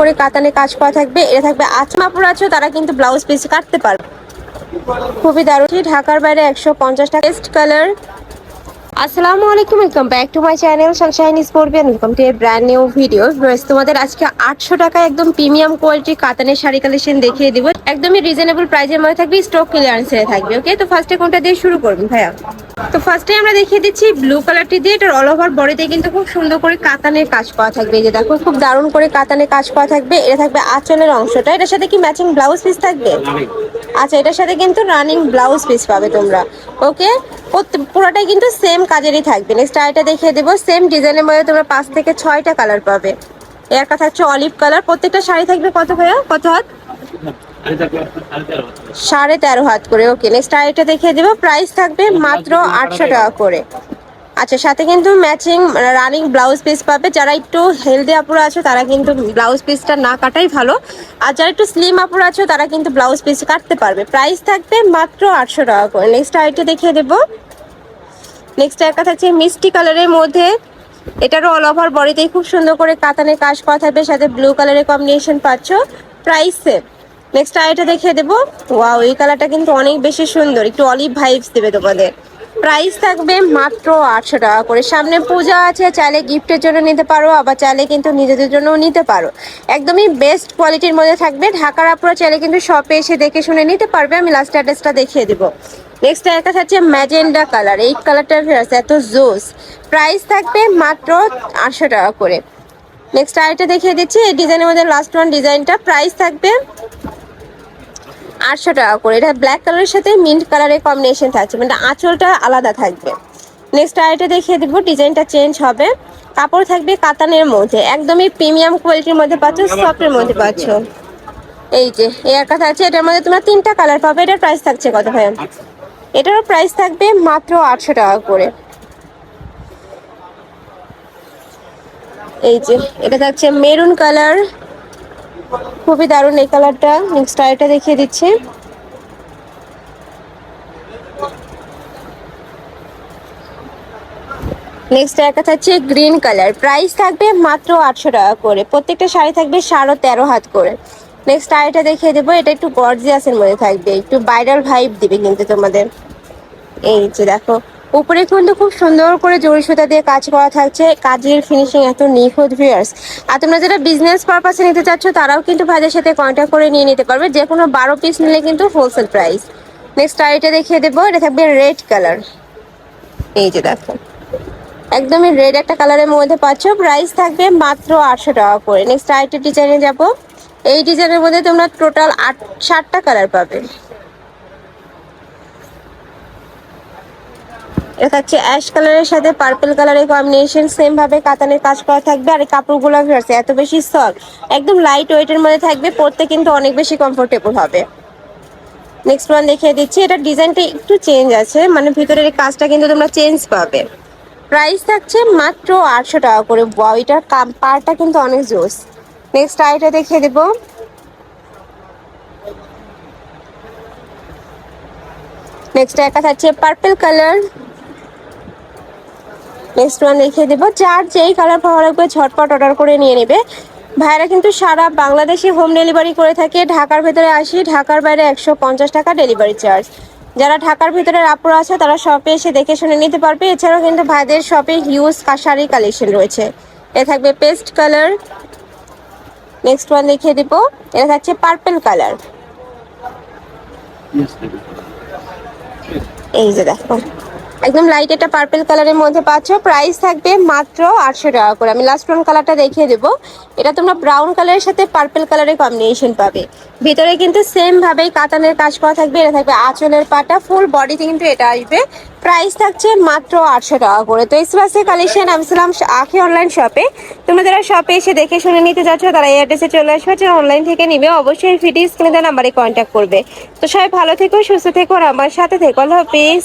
করে কাতানে কাজ করা থাকবে, এটা থাকবে আচমাপুর আছে তারা কিন্তু ব্লাউজ পিস কাটতে পারবে। খুবই দারুণ। ঢাকার বাইরে একশো পঞ্চাশ টাকা কালার আসসালামু আলাইকুম welcome back to my channel sunshine sportian welcome to a brand new video তোমাদের আজকে আটশো টাকা একদম প্রিমিয়াম কোয়ালিটির কাতানের শাড়ি কালেকশন দেখিয়ে দিব। একদমই রিজনেবল প্রাইসের মধ্যে থাকবে স্টক ক্লিয়ারেন্সে থাকবে ওকে তো ফার্স্টে কোনটা দিয়ে শুরু করবেন ভাইয়া? তো ফার্স্টে আমরা দেখিয়ে দিচ্ছি ব্লু কালারটি দিয়ে এটার অল ওভার বডিতে কিন্তু খুব সুন্দর করে কাতানের কাজ করা থাকবে যে দেখো, খুব দারুণ করে কাতানের কাজ করা থাকবে, এটা থাকবে আঁচলের অংশটা। এটার সাথে কি ম্যাচিং ব্লাউজ পিস থাকবে? আচ্ছা এটার সাথে কিন্তু রানিং ব্লাউজ পিস পাবে তোমরা ওকে পুরোটাই কিন্তু সেম কাজেরই থাকবে। নেক্সট আইটা দেখিয়ে দেবো সেম ডিজাইনের মধ্যে তোমরা পাঁচ থেকে ছয়টা কালার পাবে। এর একটা থাকছে অলিভ কালার প্রত্যেকটা শাড়ি থাকবে কত ভাইয়া? কত হাত? সাড়ে তেরো হাত করে ওকে নেক্সট আইটা দেখিয়ে দেবো প্রাইস থাকবে মাত্র আটশো টাকা করে। আচ্ছা সাথে কিন্তু ম্যাচিং রানিং ব্লাউজ পিস পাবে। যারা একটু হেলদি আপুরা আছে, তারা কিন্তু ব্লাউজ পিসটা না কাটাই ভালো। আর যারা একটু স্লিম আপুরা আছে, তারা কিন্তু ব্লাউজ পিস কাটতে পারবে। প্রাইস থাকবে মাত্র আটশো টাকা করে। নেক্সট আইটা দেখিয়ে দেবো। নেক্সট একটা থাকছে মিষ্টি কালারের মধ্যে এটারও অল ওভার বডিতেই খুব সুন্দর করে কাতানের কাজ করা থাকবে, সাথে ব্লু কালারের কম্বিনেশন পাচ্ছ। প্রাইস সেম নেক্সট এটা দেখিয়ে দেবো। ওয়া ওই কালারটা কিন্তু অনেক বেশি সুন্দর। একটু অলিভ ভাইবস দেবে তোমাদের। প্রাইস থাকবে মাত্র আটশো টাকা করে। সামনে পূজা আছে, চাইলে গিফটের জন্য নিতে পারো, আবার চাইলে কিন্তু নিজেদের জন্যও নিতে পারো। একদমই বেস্ট কোয়ালিটির মধ্যে থাকবে। ঢাকার আপুরা চাইলে কিন্তু শপে এসে দেখে শুনে নিতে পারবে। আমি লাস্ট অ্যাড্রেসটা দেখিয়ে দেবো। নেক্সট একটা থাকছে ম্যাজেন্ডা কালার এই কালারটার এত জোস। প্রাইস থাকবে মাত্র আটশো টাকা করে। নেক্সট আরেকটা দেখিয়ে দিচ্ছি। এই ডিজাইনের মধ্যে লাস্ট ওয়ান ডিজাইনটা প্রাইস থাকবে আটশো টাকা করে। এটা ব্ল্যাক কালারের সাথে মিন্ট কালারের কম্বিনেশন থাকছে। মানে আঁচলটা আলাদা থাকবে। নেক্সট আরেকটা দেখিয়ে দেবো ডিজাইনটা চেঞ্জ হবে। কাপড় থাকবে কাতানের মধ্যে। একদমই প্রিমিয়াম কোয়ালিটির মধ্যে পাচ্ছ সফটের মধ্যে পাচ্ছ। এই যে এই একটা থাকছে এটার মধ্যে তোমরা তিনটা কালার পাবে। এটার প্রাইস থাকছে কত ভাই এটারও প্রাইস থাকবে মাত্র আটশো টাকা করে। এই যে এটা থাকছে মেরুন কালার খুবই দারুণ এই কালারটা। নেক্সট আরেকটা দেখিয়ে দিচ্ছি। নেক্সট একটা থাকছে গ্রিন কালার প্রাইস থাকবে মাত্র আটশো টাকা করে। প্রত্যেকটা শাড়ি থাকবে সাড়ে তেরো হাত করে। নেক্সট আরেকটা দেখিয়ে দেবো। এটা একটু গর্জিয়াসের মধ্যে থাকবে। একটু ভাইরাল ভাইব দিবে কিন্তু তোমাদের। এই যে দেখো। উপরে কিন্তু খুব সুন্দর করে জড়ি সুতা দিয়ে কাজ করা থাকছে। কাজের ফিনিশিং এত নিখুঁত ভিউয়ার্স আর তোমরা যেটা বিজনেস পারপাসে নিতে চাচ্ছ, তারাও কিন্তু ভাইদের সাথে কন্ট্যাক্ট করে নিয়ে নিতে পারবে। যে কোনো বারো পিস নিলে কিন্তু হোলসেল প্রাইস নেক্সট আইটা দেখিয়ে দেবো। এটা থাকবে রেড কালার এই যে দেখো। একদমই রেড একটা কালারের মধ্যে পাচ্ছ। প্রাইস থাকবে মাত্র আটশো টাকা করে। নেক্সট আইটা ডিজাইনে যাব। এই ডিজাইনের মধ্যে তোমরা টোটাল আট, ষাটটা কালার পাবে। এটা হচ্ছে অ্যাশ কালারের সাথে পার্পল কালারের কম্বিনেশন সেম ভাবে কাতানের কাজ করা থাকবে আর কাপড়গুলো আছে এত বেশি সফট একদম লাইট ওয়েটের মধ্যে থাকবে, পরতে কিন্তু অনেক বেশি কমফোর্টেবল হবে। নেক্সট ওয়ান দেখিয়ে দিচ্ছি, এটা ডিজাইনটা একটু চেঞ্জ আছে মানে ভিতরের কাজটা কিন্তু তোমরা চেঞ্জ পাবে। প্রাইস থাকছে মাত্র আটশো টাকা করে বয়টার পারটা কিন্তু অনেক জোস। নেক্সট আইটা দেখিয়ে দেবো। নেক্সট একটা থাকছে পার্পল কালার নেক্সট ওয়ান দেখিয়ে দেবো। যার যেই কালার ভালো লাগবে ঝটপট অর্ডার করে নিয়ে নেবে। ভাইরা কিন্তু সারা বাংলাদেশে হোম ডেলিভারি করে থাকে। ঢাকার ভেতরে আসি ঢাকার বাইরে একশো পঞ্চাশ টাকা ডেলিভারি চার্জ যারা ঢাকার ভিতরে আপুরা আছে তারা শপে এসে দেখে শুনে নিতে পারবে। এছাড়াও কিন্তু ভাইদের শপে হিউজ কাশারি কালেকশন রয়েছে। এ থাকবে পেস্ট কালার নেক্সট ওয়ান দেখিয়ে দিব। এটা থাকছে পার্পল কালার এই যে দেখো। একদম লাইট একটা পার্পল কালারের মধ্যে পাচ্ছ। প্রাইস থাকবে মাত্র আটশো টাকা করে। আমি লাস্ট ওয়ান কালারটা দেখিয়ে দেবো। এটা তোমরা ব্রাউন কালারের সাথে পার্পল কালারের কম্বিনেশন পাবে। ভিতরে কিন্তু সেম ভাবেই কাতানের কাজ করা থাকবে। এটা থাকবে আঁচলের পাটা। ফুল বডিতে কিন্তু এটা আসবে। প্রাইস থাকছে মাত্র আটশো টাকা করে। তো এক্সপ্রেসের কালেকশন আমি ছিলাম আখি অনলাইন শপে তোমরা যারা শপে এসে দেখে শুনে নিতে যাচ্ছ, তারা এই অ্যাড্রেসে চলে আসবে। যারা অনলাইন থেকে নিবে, অবশ্যই ভিডিও স্ক্রিনে নাম্বারে কন্ট্যাক্ট করবে। তো সবাই ভালো থেকো, সুস্থ থেকো, আর আমার সাথে থেকো। আল্লাহ হাফিজ।